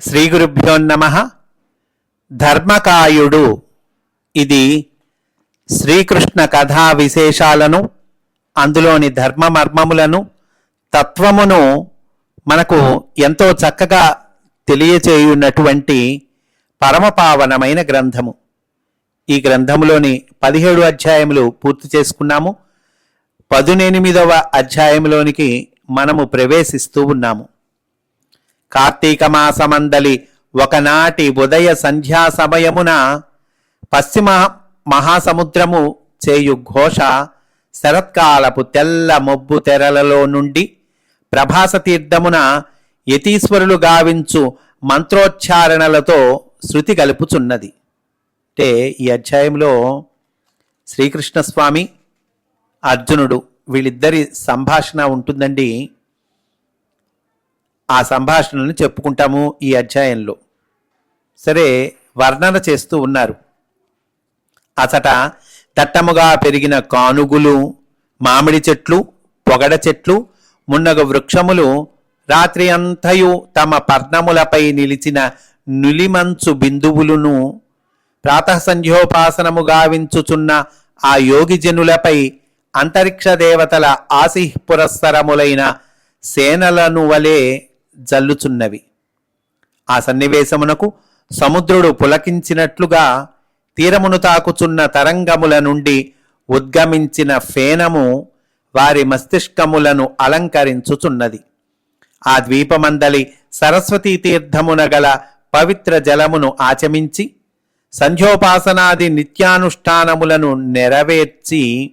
శ్రీ గురుభ్యో నమ. ధర్మకాయుడు. ఇది శ్రీకృష్ణ కథా విశేషాలను అందులోని ధర్మ మర్మములను తత్వమును మనకు ఎంతో చక్కగా తెలియచేయున్నటువంటి పరమపావనమైన గ్రంథము. ఈ గ్రంథములోని పదిహేడు అధ్యాయములు పూర్తి చేసుకున్నాము. పదునెనిమిదవ అధ్యాయంలోనికి మనము ప్రవేశిస్తూ ఉన్నాము. కార్తీక మాసమందలి ఒకనాటి ఉదయ సంధ్యా సమయమున పశ్చిమ మహాసముద్రము చేయు ఘోష శరత్కాలపు తెల్ల మొబ్బు తెరలలో నుండి ప్రభాస తీర్థమున యతీశ్వరులు గావించు మంత్రోచ్చారణలతో శృతి కలుపుచున్నది. అంటే ఈ అధ్యాయంలో శ్రీకృష్ణస్వామి అర్జునుడు వీళ్ళిద్దరి సంభాషణ ఉంటుందండి. ఆ సంభాషణను చెప్పుకుంటాము ఈ అధ్యాయంలో. సరే వర్ణన చేస్తూ ఉన్నారు. అసట దట్టముగా పెరిగిన కానుగులు మామిడి చెట్లు పొగడ చెట్లు మున్నగ వృక్షములు రాత్రి అంతయు తమ పర్ణములపై నిలిచిన నులిమంచు బిందువులను ప్రాతః సంధ్యోపాసనము గావించుచున్న ఆ యోగి జనులపై అంతరిక్ష దేవతల ఆసి పురస్సరములైన సేనలను వలె జల్లుచున్నవి. ఆ సన్నివేశమునకు సముద్రుడు పులకించినట్లుగా తీరమును తాకుచున్న తరంగముల నుండి ఉద్గమించిన ఫేనము వారి మస్తిష్కములను అలంకరించుచున్నది. ఆ ద్వీపమందలి సరస్వతీ తీర్థమున గల పవిత్ర జలమును ఆచమించి సంధ్యోపాసనాది నిత్యానుష్ఠానములను నెరవేర్చి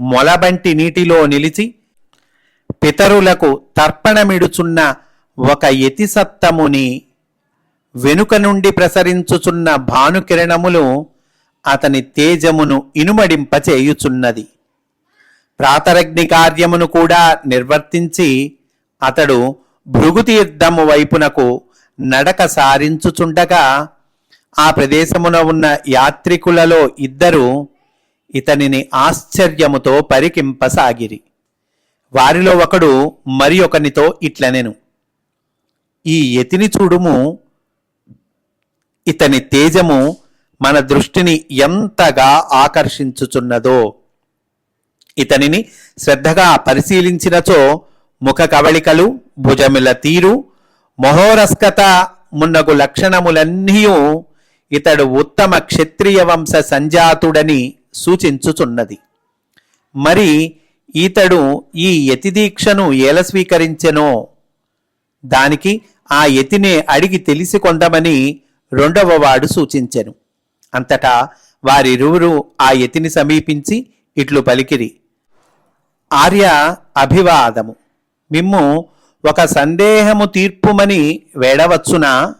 మొలబంటి నీటిలో నిలిచి పితరులకు తర్పణమిడుచున్న ఒక యతిసత్తముని వెనుక నుండి ప్రసరించుచున్న భానుకిరణములు అతని తేజమును ఇనుమడింపచేయుచున్నది. ప్రాతరగ్ని కార్యమును కూడా నిర్వర్తించి అతడు భృగుతీర్థము వైపునకు నడక సారించుచుండగా ఆ ప్రదేశమున ఉన్న యాత్రికులలో ఇద్దరు ఇతనిని ఆశ్చర్యముతో పరికింపసాగిరి. వారిలో ఒకడు మరి ఒకనితో ఇట్లనెను ఈ యతిని చూడుము ఇతని తేజము మన దృష్టిని ఎంతగా ఆకర్షించుచున్నదో. ఇతనిని శ్రద్ధగా పరిశీలించినచో ముఖ కవళికలు భుజముల తీరు మొహోరస్కత మున్నగు లక్షణములన్నీ ఇతడు ఉత్తమ క్షత్రియ వంశ సంజాతుడని సూచించుచున్నది. మరి ఈతడు ఈ యతి దీక్షను ఏల స్వీకరించెనో దానికి ఆ యతినే అడిగి తెలిసి కొండమని రెండవ వాడు సూచించెను. అంతటా వారిరువురు ఆ యతిని సమీపించి ఇట్లు పలికిరి. ఆర్య అభివాదము. మిమ్ము ఒక సందేహము తీర్పుమని వేడవచ్చునా?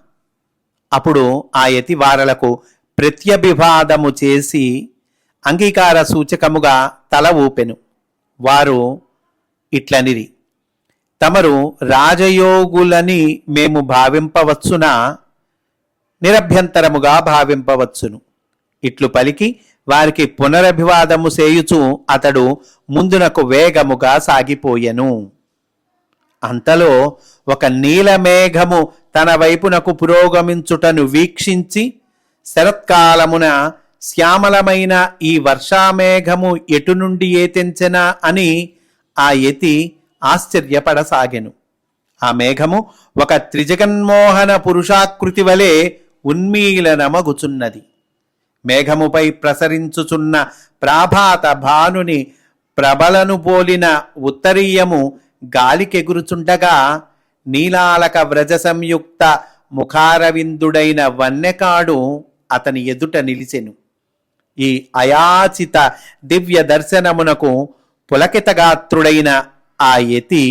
అప్పుడు ఆ యతి వారలకు ప్రత్యభివాదము చేసి అంగీకార సూచకముగా తల ఊపెను. వారు ఇట్లనిరి తమరు రాజయోగులని మేము భావింపవచ్చునా? నిరభ్యంతరముగా భావింపవచ్చును. ఇట్లు పలికి వారికి పునరభివాదము చేయుచు అతడు ముందునకు వేగముగా సాగిపోయెను. అంతలో ఒక నీలమేఘము తన వైపునకు పురోగమించుటను వీక్షించి శరత్కాలమున శ్యామలమైన ఈ వర్షామేఘము ఎటు నుండి ఏతెంచెనా అని ఆ యతి ఆశ్చర్యపడసాగెను. ఆ మేఘము ఒక త్రిజగన్మోహన పురుషాకృతి వలె ఉన్మీలనమగుచున్నది. మేఘముపై ప్రసరించుచున్న ప్రాభాత భానుని ప్రబలను పోలిన ఉత్తరీయము గాలికెగురుచుండగా నీలాలక వ్రజ సంయుక్త ముఖారవిందుడైన వన్నెకాడు అతని ఎదుట నిలిచెను. ఈ అయాచిత దివ్య దర్శనమునకు పులకితగాత్రుడైన ఆ యతి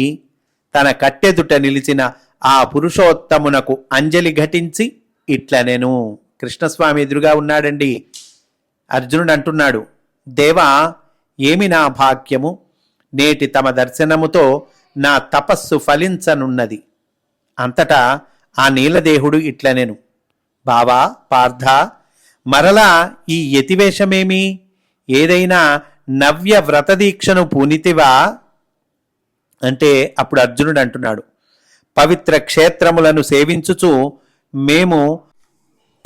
తన కట్టెదుట నిలిచిన ఆ పురుషోత్తమునకు అంజలి ఘటించి ఇట్ల నేను కృష్ణస్వామి ఎదురుగా ఉన్నాడండి. అర్జునుడు అంటున్నాడు దేవా ఏమి నా భాగ్యము? నేటి తమ దర్శనముతో నా తపస్సు ఫలించనున్నది. అంతటా ఆ నీలదేహుడు ఇట్లనెను. బావా పార్థ మరలా ఈ యతివేషమేమి? ఏదైనా నవ్య వ్రతదీక్షను పూనితివా? అంటే అప్పుడు అర్జునుడు అంటున్నాడు పవిత్ర క్షేత్రములను సేవించుచు మేము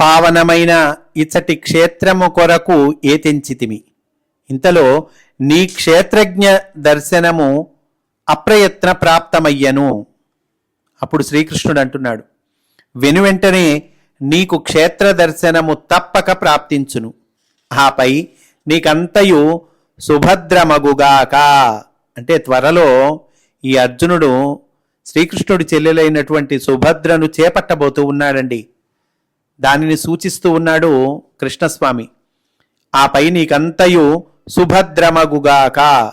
పావనమైన ఇచ్చటి క్షేత్రము కొరకు ఏతించితిమి. ఇంతలో నీ క్షేత్రజ్ఞ దర్శనము అప్రయత్న ప్రాప్తమయ్యను. అప్పుడు శ్రీకృష్ణుడు అంటున్నాడు వెనువెంటనే నీకు క్షేత్ర దర్శనము తప్పక ప్రాప్తించును. ఆపై నీకంతయు సుభద్రమగుగాక అంటే త్వరలో ఈ అర్జునుడు శ్రీకృష్ణుడి చెల్లెలైనటువంటి సుభద్రను చేపట్టబోతూ ఉన్నాడండి. దానిని సూచిస్తూ ఉన్నాడు కృష్ణస్వామి. ఆపై నీకంతయు సుభద్రమగుగాక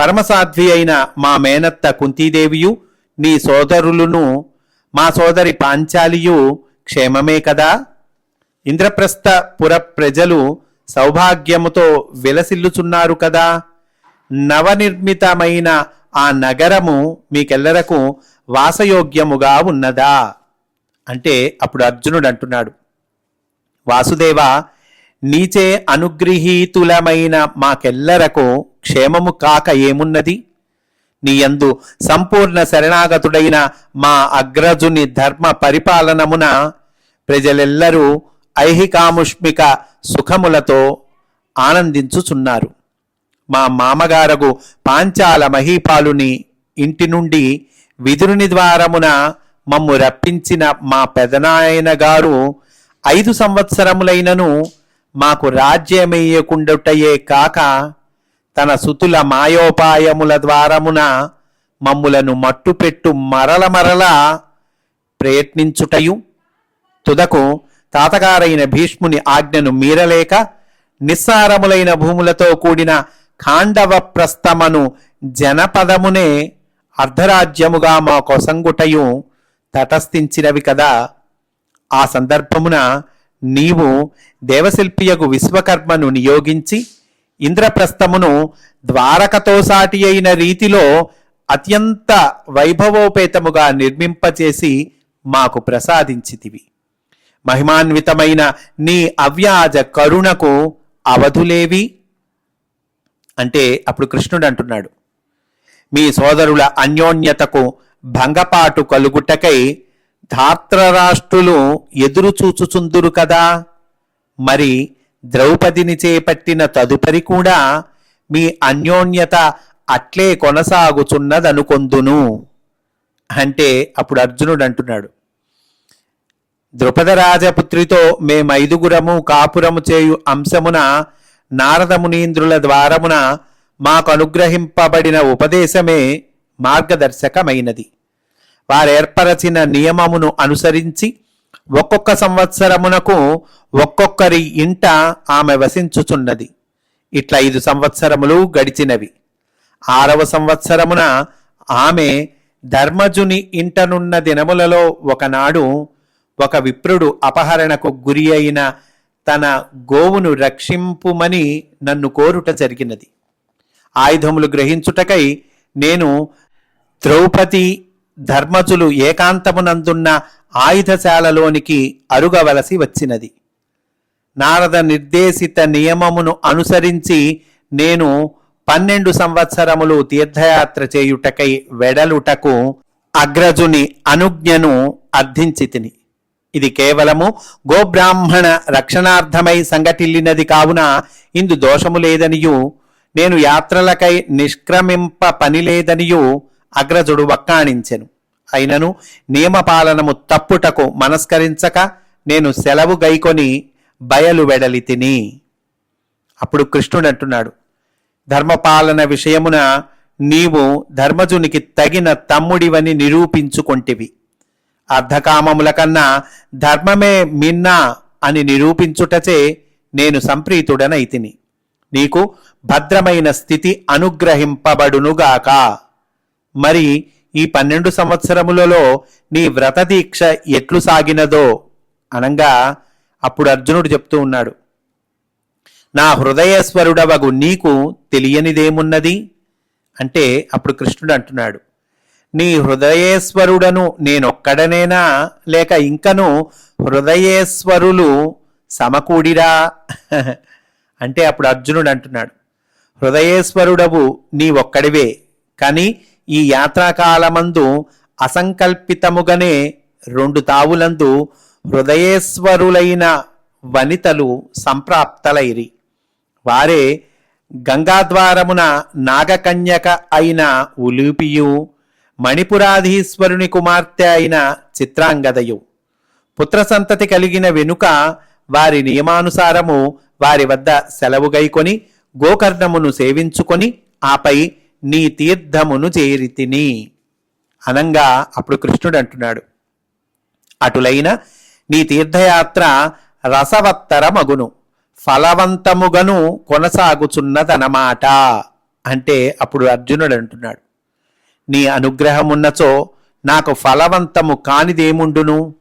పరమసాధ్వి అయిన మా మేనత్త కుంతీదేవియు నీ సోదరులను మా సోదరి పాంచాలియు క్షేమమే కదా? ఇంద్రప్రస్థ పుర ప్రజలు సౌభాగ్యముతో విలసిల్లుచున్నారు కదా? నవనిర్మితమైన ఆ నగరము మీకెల్లరకు వాసయోగ్యముగా ఉన్నదా? అంటే అప్పుడు అర్జునుడు అంటున్నాడు. వాసుదేవ నీచే అనుగృహీతులమైన మాకెల్లరకు క్షేమము కాక ఏమున్నది? నీయందు సంపూర్ణ శరణాగతుడైన మా అగ్రజుని ధర్మ పరిపాలనమున ప్రజలెల్లరూ ఐహికాముష్మిక సుఖములతో ఆనందించుచున్నారు. మా మామగారగు పాంచాల మహీపాలుని ఇంటి నుండి విదురుని ద్వారమున మమ్ము రప్పించిన మా పెదనాయన గారు ఐదు సంవత్సరములైనను మాకు రాజ్యమేయకుండుటయే కాక తన సుతుల మాయోపాయముల ద్వారమున మమ్ములను మట్టుపెట్టు మరల మరల ప్రయత్నించుటయు. తుదకు తాతగారైన భీష్ముని ఆజ్ఞను మీరలేక నిస్సారములైన భూములతో కూడిన ఖాండవ ప్రస్థమను జనపదమునే అర్ధరాజ్యముగా మా కొసంగుటయు తటస్థించినవి కదా. ఆ సందర్భమున నీవు దేవశిల్పియకు విశ్వకర్మను నియోగించి ఇంద్రప్రస్థమును ద్వారకతో సాటి అయిన రీతిలో అత్యంత వైభవోపేతముగా నిర్మింపచేసి మాకు ప్రసాదించితివి. మహిమాన్వితమైన నీ అవ్యాజ కరుణకు అవధులేవి? అంటే అప్పుడు కృష్ణుడు అంటున్నాడు మీ సోదరుల అన్యోన్యతకు భంగపాటు కలుగుటకై ధాత్రరాష్ట్రులు ఎదురు చూచుచుందురు కదా? మరి ద్రౌపదిని చేపట్టిన తదుపరి కూడా మీ అన్యోన్యత అట్లే కొనసాగుచున్నదనుకొందును. అంటే అప్పుడు అర్జునుడు అంటున్నాడు ద్రుపద రాజపుత్రితో మేమైదుగురము కాపురము చేయు అంశమున నారద మునీంద్రుల ద్వారమున మాకు అనుగ్రహింపబడిన ఉపదేశమే మార్గదర్శకమైనది. వారేర్పరచిన నియమమును అనుసరించి ఒక్కొక్క సంవత్సరమునకు ఒక్కొక్కరి ఇంట ఆమె వసించుచున్నది. ఇట్లా ఐదు సంవత్సరములు గడిచినవి. ఆరవ సంవత్సరమున ఆమె ధర్మజుని ఇంటనున్న దినములలో ఒకనాడు ఒక విప్రుడు అపహరణకు గురి అయిన తన గోవును రక్షింపుమని నన్ను కోరుట జరిగినది. ఆయుధములు గ్రహించుటకై నేను ద్రౌపది ధర్మజులు ఏకాంతమునందున్న ఆయుధశాలలోనికి అరుగవలసి వచ్చినది. నారద నిర్దేశిత నియమమును అనుసరించి నేను పన్నెండు సంవత్సరములు తీర్థయాత్ర చేయుటకై వెడలుటకు అగ్రజుని అనుజ్ఞను అర్థించి తిని ఇది కేవలము గోబ్రాహ్మణ రక్షణార్థమై సంగటిల్లినది కావున ఇందు దోషము లేదనియు నేను యాత్రలకై నిష్క్రమింప పనిలేదనియు అగ్రజుడు వక్కాణించెను. అయినను నియమపాలనము తప్పుటకు మనస్కరించక నేను సెలవు గైకొని బయలు వెడలి తిని. అప్పుడు కృష్ణుడు అంటున్నాడు ధర్మపాలన విషయమున నీవు ధర్మజునికి తగిన తమ్ముడివని నిరూపించుకొంటివి. అర్ధకామముల కన్నా ధర్మమే మిన్నా అని నిరూపించుటచే నేను సంప్రీతుడనైతిని. నీకు భద్రమైన స్థితి అనుగ్రహింపబడునుగాక. మరి ఈ పన్నెండు సంవత్సరములలో నీ వ్రత దీక్ష ఎట్లు సాగినదో అనంగా అప్పుడు అర్జునుడు చెప్తూ ఉన్నాడు. నా హృదయస్వరుడవగు నీకు తెలియనిదేమున్నది? అంటే అప్పుడు కృష్ణుడు అంటున్నాడు. నీ హృదయేశ్వరుడను నేనొక్కడనేనా? లేక ఇంకను హృదయేశ్వరులు సమకూడిరా? అంటే అప్పుడు అర్జునుడు అంటున్నాడు. హృదయేశ్వరుడవు నీ ఒక్కడివే కానీ ఈ యాత్రాకాలమందు అసంకల్పితముగనే రెండు తావులందు హృదయేశ్వరులైన వనితలు సంప్రాప్తలైరి. వారే గంగాద్వారమున నాగకన్యక అయిన ఉలూపియు మణిపురాధీశ్వరుని కుమార్తె అయిన చిత్రాంగదయు. పుత్ర సంతతి కలిగిన వెనుక వారి నియమానుసారము వారి వద్ద సెలవుగైకొని గోకర్ణమును సేవించుకొని ఆపై నీ తీర్థమును చేరితిని. అనంగా అప్పుడు కృష్ణుడు అంటున్నాడు అటులైన నీ తీర్థయాత్ర రసవత్తర మగును ఫలవంతముగను కొనసాగుచున్నదనమాట అంటే అప్పుడు అర్జునుడు అంటున్నాడు నీ అనుగ్రహమున్నచో నాకు ఫలవంతము కానిదేముండును?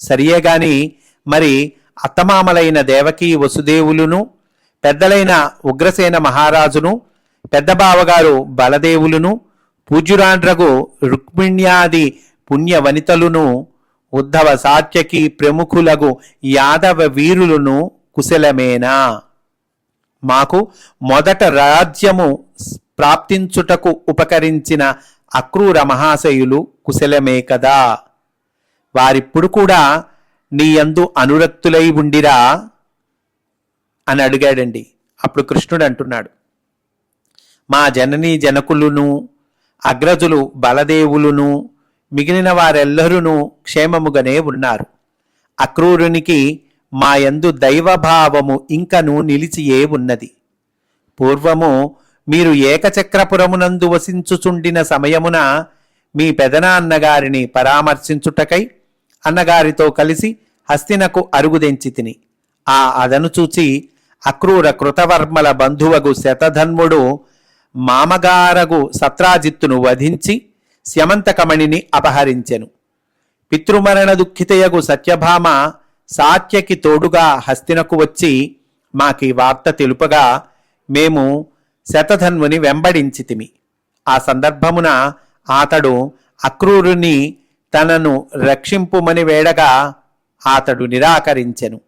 సరియే గాని మరి అత్తమామలైన దేవకీ వసుదేవులును పెద్దలైన ఉగ్రసేన మహారాజును పెద్ద బావగారు బలదేవులును పూజ్యురాండ్రగు రుక్మిణ్యాది పుణ్య వనితలును ఉద్ధవ సాత్యకి ప్రముఖులగు యాదవ వీరులను కుశలమేనా? మాకు మొదట రాజ్యము ప్రాప్తించుటకు ఉపకరించిన అక్రూర మహాశయులు కుశలమే కదా. వారిప్పుడు కూడా నీ యందు అనురక్తులై ఉండిరా? అని అడిగాడండి. అప్పుడు కృష్ణుడు అంటున్నాడు. మా జననీ జనకులును అగ్రజులు బలదేవులును మిగిలిన వారెల్లరూ క్షేమముగానే ఉన్నారు. అక్రూరునికి మా యందు దైవభావము ఇంకను నిలిచియే ఉన్నది. పూర్వము మీరు ఏకచక్రపురమునందు వసించుచుండిన సమయమున మీ పెదనాన్నగారిని పరామర్శించుటకై అన్నగారితో కలిసి హస్తినకు అరుగుదెంచి తిని ఆ అదను చూచి అక్రూర కృతవర్మల బంధువగు శతధన్ముడు మామగారగు సత్రాజిత్తును వధించి స్యమంతకమణిని అపహరించెను. పితృమరణ దుఃఖితయగు సత్యభామ సాత్యకి తోడుగా హస్తినకు వచ్చి మాకి వార్త తెలుపగా మేము శతధన్వుని వెంబడించితిమి. ఆ సందర్భమున అతడు అక్రూరుని తనను రక్షింపుమని వేడగా అతడు నిరాకరించెను.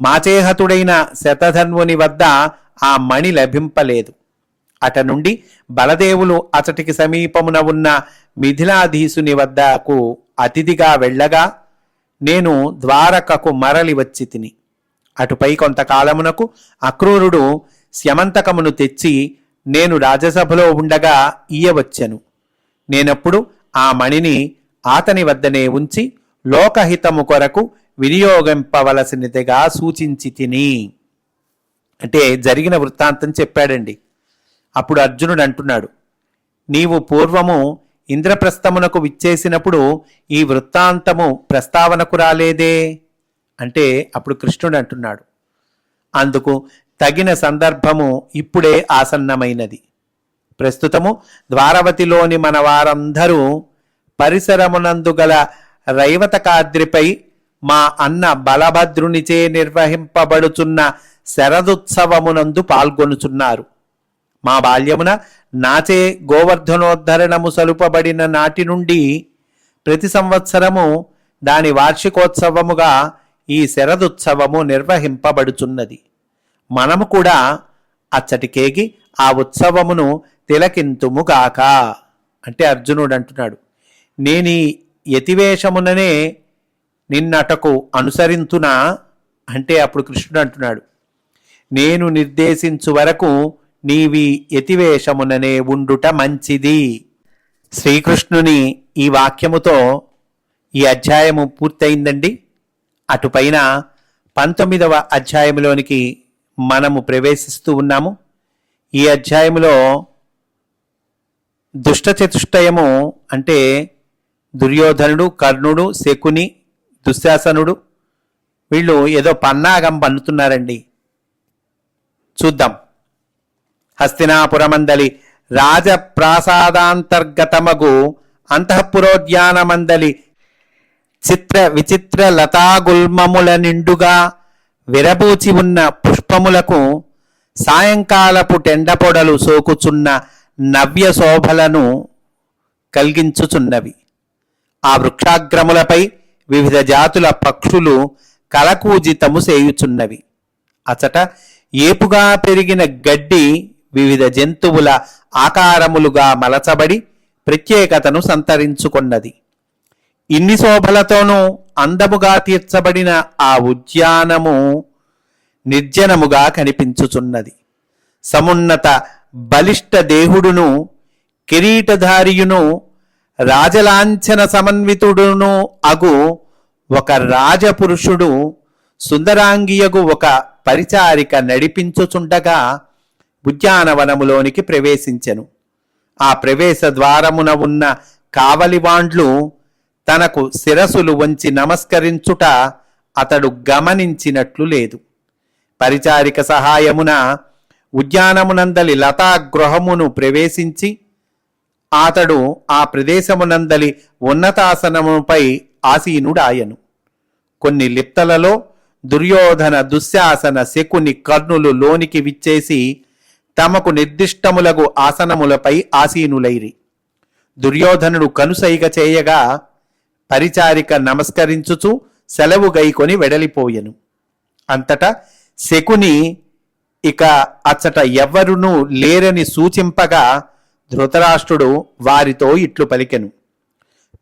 మాచేహతుడైన శతధన్వుని వద్ద ఆ మణి లభింపలేదు. అట నుండి బలదేవులు అతటికి సమీపమున ఉన్న మిథిలాధీసుని వద్దకు అతిథిగా వెళ్ళగా నేను ద్వారకకు మరలి వచ్చి తిని. అటుపై కొంతకాలమునకు అక్రూరుడు స్యమంతకమును తెచ్చి నేను రాజసభలో ఉండగా ఇయ్యవచ్చెను. నేనప్పుడు ఆ మణిని ఆతని వద్దనే ఉంచి లోకహితము కొరకు వినియోగింపవలసినదిగా సూచించి తిని. అంటే జరిగిన వృత్తాంతం చెప్పాడండి. అప్పుడు అర్జునుడు అంటున్నాడు నీవు పూర్వము ఇంద్రప్రస్థమునకు విచ్చేసినప్పుడు ఈ వృత్తాంతము ప్రస్తావనకు రాలేదే? అంటే అప్పుడు కృష్ణుడు అంటున్నాడు అందుకు తగిన సందర్భము ఇప్పుడే ఆసన్నమైనది. ప్రస్తుతము ద్వారవతిలోని మన వారందరూ పరిసరమునందు గల రైవతకాద్రిపై మా అన్న బలభద్రునిచే నిర్వహింపబడుచున్న శరదుత్సవమునందు పాల్గొనుచున్నారు. మా బాల్యమున నాచే గోవర్ధనోద్ధరణము సలుపబడిన నాటి నుండి ప్రతి సంవత్సరము దాని వార్షికోత్సవముగా ఈ శరదుత్సవము నిర్వహింపబడుచున్నది. మనము కూడా అచ్చటికేగి ఆ ఉత్సవమును తిలకింతుముగాక అంటే అర్జునుడు అంటున్నాడు నేనీ యతివేషముననే నిన్నటకు అనుసరింతునా? అంటే అప్పుడు కృష్ణుడు అంటున్నాడు నేను నిర్దేశించు వరకు నీవి యతివేషముననే ఉండుట మంచిది. శ్రీకృష్ణుని ఈ వాక్యముతో ఈ అధ్యాయము పూర్తయిందండి. అటుపైన పంతొమ్మిదవ అధ్యాయంలోనికి మనము ప్రవేశిస్తూ ఉన్నాము. ఈ అధ్యాయములో దుష్టచతుష్టయము అంటే దుర్యోధనుడు కర్ణుడు శకుని దుశ్శాసనుడు వీళ్ళు ఏదో పన్నాగం పన్నుతున్నారండి. చూద్దాం. హస్తినాపురమందలి రాజప్రాసాదాంతర్గతమగు అంతఃపురోద్యానమందలి చిత్ర విచిత్ర లతాగుల్మముల నిండుగా విరబూచి ఉన్న పుష్పములకు సాయంకాలపు టెండపొడలు సోకుచున్న నవ్య శోభలను కలిగించుచున్నవి. ఆ వృక్షాగ్రములపై వివిధ జాతుల పక్షులు కలకూజితము సేయుచున్నవి అచట ఏపుగా పెరిగిన గడ్డి వివిధ జంతువుల ఆకారములుగా మలచబడి ప్రత్యేకతను సంతరించుకున్నది. ఇన్ని శోభలతోనూ అందముగా తీర్చబడిన ఆ ఉద్యానము నిర్జనముగా కనిపించుచున్నది. సమున్నత బలిష్ట దేహుడును కిరీటధారియును రాజలాంఛన సమన్వితుడును అగు ఒక రాజపురుషుడు సుందరాంగియగు ఒక పరిచారిక నడిపించుచుండగా ఉద్యానవనములోనికి ప్రవేశించెను. ఆ ప్రవేశ ద్వారమున ఉన్న కావలివాండ్లు తనకు శిరసులు వంచి నమస్కరించుట అతడు గమనించినట్లు లేదు. పరిచారిక సహాయమున ఉద్యానమునందలి లతా గృహమును ప్రవేశించి అతడు ఆ ప్రదేశమునందలి ఉన్నతాసనముపై ఆసీనుడాయను. కొన్ని లిప్తలలో దుర్యోధన దుశ్శాసన శకుని కర్ణులు లోనికి విచ్చేసి తమకు నిర్దిష్టములగు ఆసనములపై ఆసీనులైరి. దుర్యోధనుడు కనుసైగ చేయగా పరిచారిక నమస్కరించుచు సెలవు గైకొని వెడలిపోయెను. అంతటా శకుని ఇక అచ్చట ఎవ్వరునూ లేరని సూచింపగా ధృతరాష్ట్రుడు వారితో ఇట్లు పలికెను.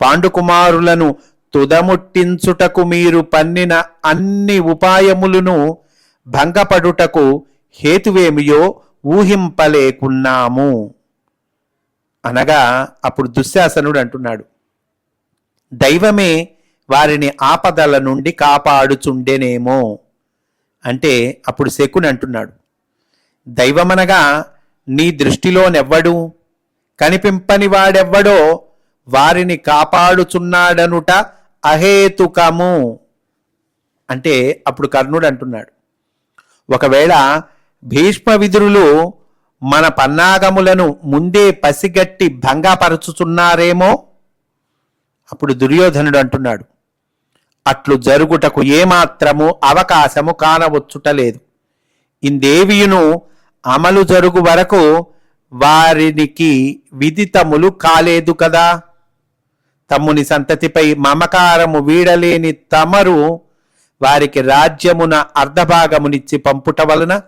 పాండుకుమారులను తుదముట్టించుటకు మీరు పన్నిన అన్ని ఉపాయములను భంగపడుటకు హేతువేమియో ఊహింపలేకున్నాము. అనగా అప్పుడు దుశ్శాసనుడు అంటున్నాడు దైవమే వారిని ఆపదల నుండి కాపాడుచుండెనేమో. అంటే అప్పుడు శకుని అంటున్నాడు దైవమనగా నీ దృష్టిలోనెవ్వడు? కనిపింపని వాడెవ్వడో వారిని కాపాడుచున్నాడనుట అహేతుకము. అంటే అప్పుడు కర్ణుడు అంటున్నాడు ఒకవేళ భీష్మ విదురులు మన పన్నాగములను ముందే పసిగట్టి భంగపరచుచున్నారేమో? అప్పుడు దుర్యోధనుడు అంటున్నాడు అట్లు జరుగుటకు ఏమాత్రము అవకాశము కానవచ్చుటలేదు. ఇందేవియును అమలు జరుగు వరకు వారికి విదితములు కాలేదు కదా. తమ్ముని సంతతిపై మమకారము వీడలేని తమరు వారికి రాజ్యమున అర్ధభాగమునిచ్చి పంపుట వలన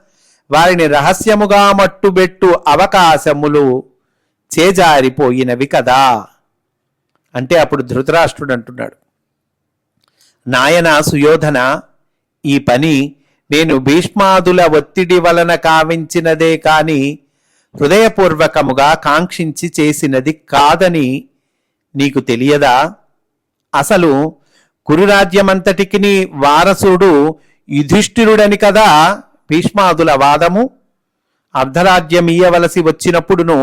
వారిని రహస్యముగా మట్టుబెట్టు అవకాశములు చేజారిపోయినవి కదా. అంటే అప్పుడు ధృతరాష్ట్రుడు అంటున్నాడు నాయన సుయోధన ఈ పని నేను భీష్మాదుల ఒత్తిడి వలన కావించినదే కాని హృదయపూర్వకముగా కాంక్షించి చేసినది కాదని నీకు తెలియదా? అసలు కురురాజ్యమంతటికి వారసుడు యుధిష్ఠిరుడని కదా? భీష్మాదుల వాదము అర్ధరాజ్యం ఇయ్యవలసి వచ్చినప్పుడును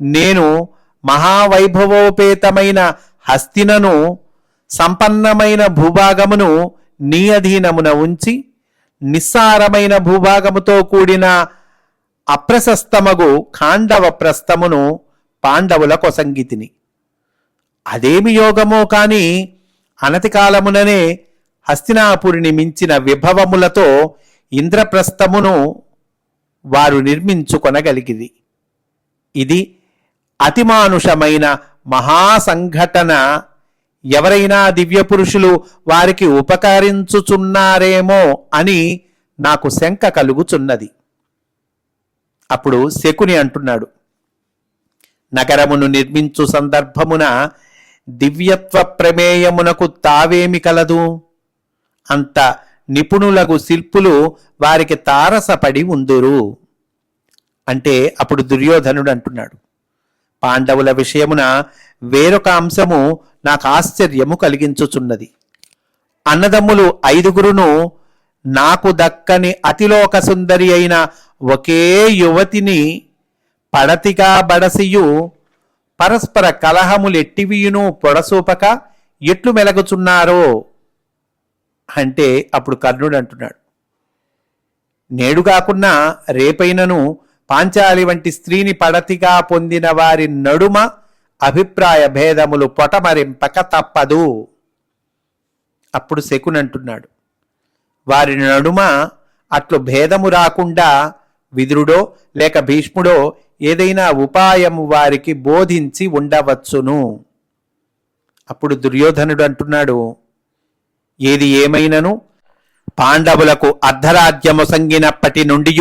నేను మహావైభవోపేతమైన హస్తినను సంపన్నమైన భూభాగమును నీ అధీనమున ఉంచి నిస్సారమైన భూభాగముతో కూడిన అప్రశస్తమగు ఖాండవ ప్రస్థమును పాండవుల కొసంగితిని. అదేమి యోగమో కాని అనతి కాలముననే హస్తినాపురిని మించిన విభవములతో ఇంద్రప్రస్థమును వారు నిర్మించుకొనగలిగిది ఇది అతిమానుషమైన మహాసంఘటన. ఎవరైనా దివ్య పురుషులు వారికి ఉపకరించుచున్నారేమో అని నాకు శంక కలుగుచున్నది. అప్పుడు శకుని అంటున్నాడు నగరమును నిర్మించు సందర్భమున దివ్యత్వ ప్రమేయమునకు తావేమి కలదు? అంత నిపుణులకు శిల్పులు వారికి తారసపడి ఉందురు. అంటే అప్పుడు దుర్యోధనుడు అంటున్నాడు పాండవుల విషయమున వేరొక అంశము నాకు ఆశ్చర్యము కలిగించుచున్నది. అన్నదమ్ములు ఐదుగురును నాకు దక్కని అతిలోక సుందరి అయిన ఒకే యువతిని పడతిగా బడసియు పరస్పర కలహములెట్టివియును పొడసూపక ఎట్లు మెలగుచున్నారో. అంటే అప్పుడు కర్ణుడు అంటున్నాడు నేడు కాకున్నా రేపైనను పాంచాలి వంటి స్త్రీని పడతిగా పొందిన వారి నడుమ అభిప్రాయ భేదములు పొటమరింపక తప్పదు. అప్పుడు శకునంటున్నాడు వారి నడుమ అట్లు భేదము రాకుండా విదురుడో లేక భీష్ముడో ఏదైనా ఉపాయము వారికి బోధించి ఉండవచ్చును. అప్పుడు దుర్యోధనుడు అంటున్నాడు ఏది ఏమైనను? పాండవులకు అర్ధరాజ్యము సంగినప్పటి నుండి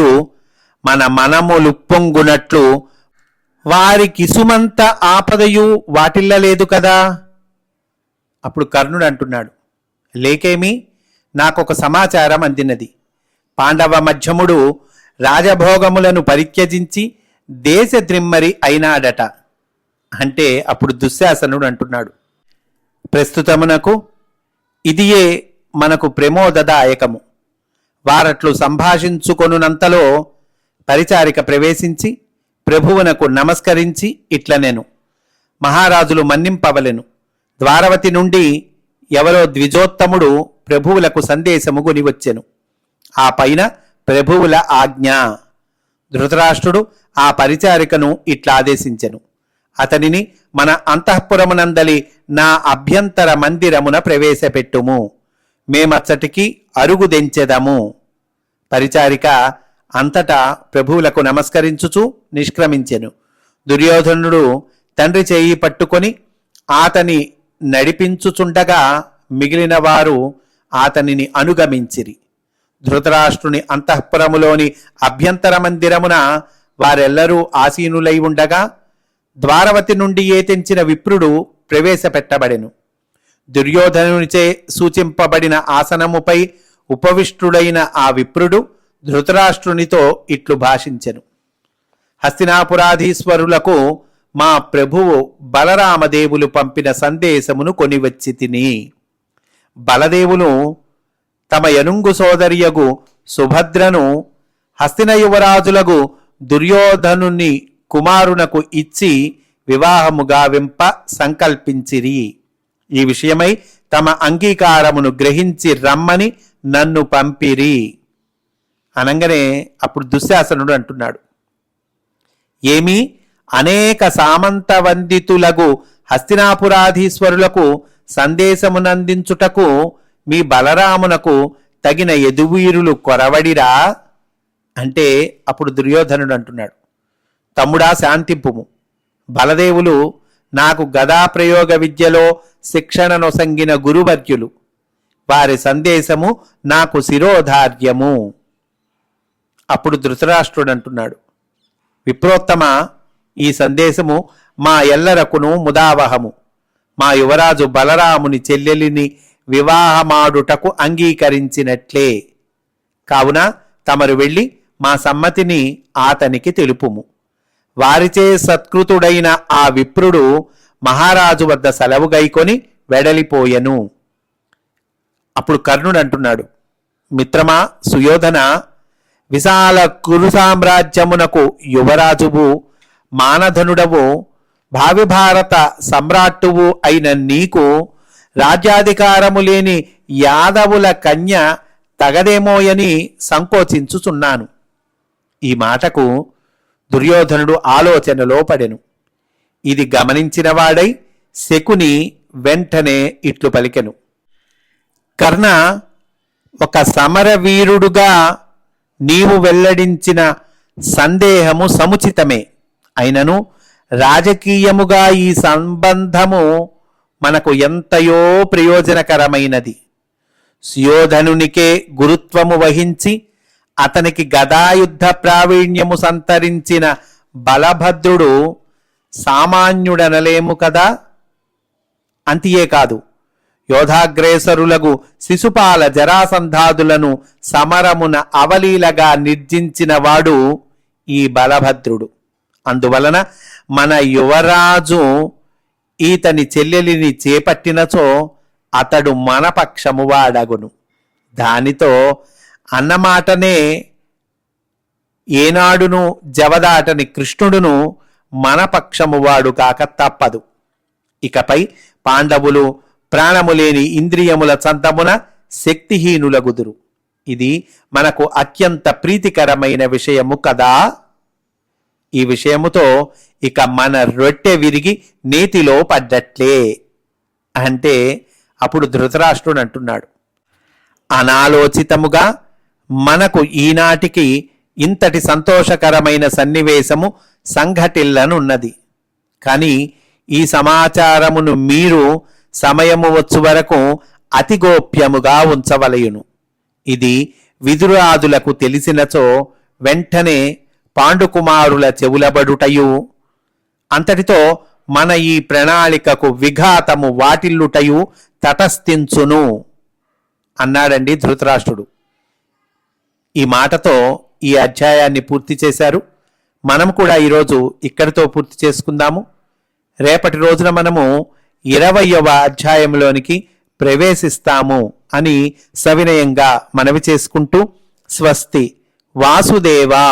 మన మనము లుప్పొంగునట్లు వారి కిసుమంత ఆపదయు వాటిల్లలేదు కదా? అప్పుడు కర్ణుడు అంటున్నాడు లేకేమి? నాకొక సమాచారం అందినది. పాండవ మధ్యముడు రాజభోగములను పరిత్యజించి దేశద్రిమ్మరి అయినాడట. అంటే అప్పుడు దుశ్శాసనుడు అంటున్నాడు ప్రస్తుతమునకు ఇదియే మనకు ప్రమోదదాయకము వారట్లు సంభాషించుకొనునంతలో పరిచారిక ప్రవేశించి ప్రభువునకు నమస్కరించి ఇట్లనెను. మహారాజులు మన్నింపవలెను. ద్వారవతి నుండి ఎవరో ద్విజోత్తముడు ప్రభువులకు సందేశము గునివచ్చెను. ఆ పైన ప్రభువుల ఆజ్ఞ. ధృతరాష్ట్రుడు ఆ పరిచారికను ఇట్లా ఆదేశించెను. అతనిని మన అంతఃపురమునందలి నా అభ్యంతర మందిరమున ప్రవేశపెట్టుము. మేమచ్చటికి అరుగుదెంచెదము పరిచారిక అంతటా ప్రభువులకు నమస్కరించుచు నిష్క్రమించెను. దుర్యోధనుడు తండ్రి చేయి పట్టుకొని ఆతని నడిపించుచుండగా మిగిలిన వారు ఆతనిని అనుగమించిరి. ధృతరాష్ట్రుని అంతఃపురములోని అభ్యంతర మందిరమున వారెల్లరూ ఆసీనులై ఉండగా ద్వారవతి నుండి ఏ తెంచిన విప్రుడు ప్రవేశపెట్టబడెను. దుర్యోధనునిచే సూచింపబడిన ఆసనముపై ఉపవిష్టుడైన ఆ విప్రుడు ధృతరాష్ట్రునితో ఇట్లు భాషించెను. హస్తినాపురాధీశ్వరులకు మా ప్రభువు బలరామదేవులు పంపిన సందేశమును కొనివచ్చి తిని బలదేవులు తమ యనుంగు సోదరియగు సుభద్రను హస్తిన యువరాజులకు దుర్యోధనుని కుమారునకు ఇచ్చి వివాహముగా గావింప సంకల్పించిరి. ఈ విషయమై తమ అంగీకారమును గ్రహించి రమ్మని నన్ను పంపిరి. అనగానే అప్పుడు దుశ్శాసనుడు అంటున్నాడు ఏమి? అనేక సామంతవందితులకు హస్తినాపురాధీశ్వరులకు సందేశమునందించుటకు మీ బలరామునకు తగిన ఎదువీరులు కొరవడిరా? అంటే అప్పుడు దుర్యోధనుడు అంటున్నాడు తమ్ముడా శాంతింపుము. బలదేవులు నాకు గదా ప్రయోగ విద్యలో శిక్షణ నొసంగిన గురువర్యులు. వారి సందేశము నాకు శిరోధార్యము. అప్పుడు ధృతరాష్ట్రుడు అంటున్నాడు విప్రోత్తమ ఈ సందేశము మా ఎల్లరకును ముదావహము. మా యువరాజు బలరాముని చెల్లెలిని వివాహమాడుటకు అంగీకరించినట్లే. కావున తమరు వెళ్ళి మా సమ్మతిని ఆతనికి తెలుపుము. వారిచే సత్కృతుడైన ఆ విప్రుడు మహారాజు వద్ద సెలవు గైకొని వెడలిపోయెను. అప్పుడు కర్ణుడు అంటున్నాడు మిత్రమా సుయోధన విశాల కురు సామ్రాజ్యమునకు యువరాజువు మానధనుడవు భావి భారత సమ్రాట్టువు అయిన నీకు రాజ్యాధికారము లేని యాదవుల కన్య తగదేమోయని సంకోచించుచున్నాను. ఈ మాటకు దుర్యోధనుడు ఆలోచనలో పడెను. ఇది గమనించిన వాడై శకుని వెంటనే ఇట్లు పలికెను. కర్ణ ఒక సమరవీరుడుగా నీవు వెల్లడించిన సందేహము సముచితమే. అయినను రాజకీయముగా ఈ సంబంధము మనకు ఎంతయో ప్రయోజనకరమైనది. సుయోధనునికే గురుత్వము వహించి అతనికి గదాయుద్ధ ప్రావీణ్యము సంతరించిన బలభద్రుడు సామాన్యుడనలేము కదా? అంతియే కాదు. యోధాగ్రేసరులకు శిశుపాల జరాసంధాదులను సమరమున అవలీలగా నిర్జించినవాడు ఈ బలభద్రుడు. అందువలన మన యువరాజు ఈతని చెల్లెలిని చేపట్టినచో అతడు మన పక్షము వాడగును. దానితో అన్నమాటనే ఏనాడును జవదాటని కృష్ణుడును మనపక్షమువాడు వాడు కాక తప్పదు. ఇకపై పాండవులు ప్రాణము లేని ఇంద్రియముల చంతమున శక్తిహీనులగుదురు. ఇది మనకు అత్యంత ప్రీతికరమైన విషయము కదా? ఈ విషయముతో ఇక మన రొట్టె విరిగి నేతిలో పడ్డట్లే. అంటే అప్పుడు ధృతరాష్ట్రుడు అంటున్నాడు. అనాలోచితముగా మనకు ఈనాటికి ఇంతటి సంతోషకరమైన సన్నివేశము సంఘటిల్లనున్నది. కానీ ఈ సమాచారమును మీరు సమయము వచ్చు వరకు అతి గోప్యముగా ఉంచవలయును. ఇది విదురాదులకు తెలిసినచో వెంటనే పాండుకుమారుల చెవులబడుటయు అంతటితో మన ఈ ప్రణాళికకు విఘాతము వాటిల్లుటయు తటస్థించును అన్నాడండి ధృతరాష్ట్రుడు. ఈ మాటతో ఈ అధ్యాయాన్ని పూర్తి చేశారు. మనం కూడా ఈరోజు ఇక్కడితో పూర్తి చేసుకుందాము. రేపటి రోజున మనము ఇరవయవ అధ్యాయంలోనికి ప్రవేశిస్తాము అని సవినయంగా మనవి చేసుకుంటూ స్వస్తి వాసుదేవా.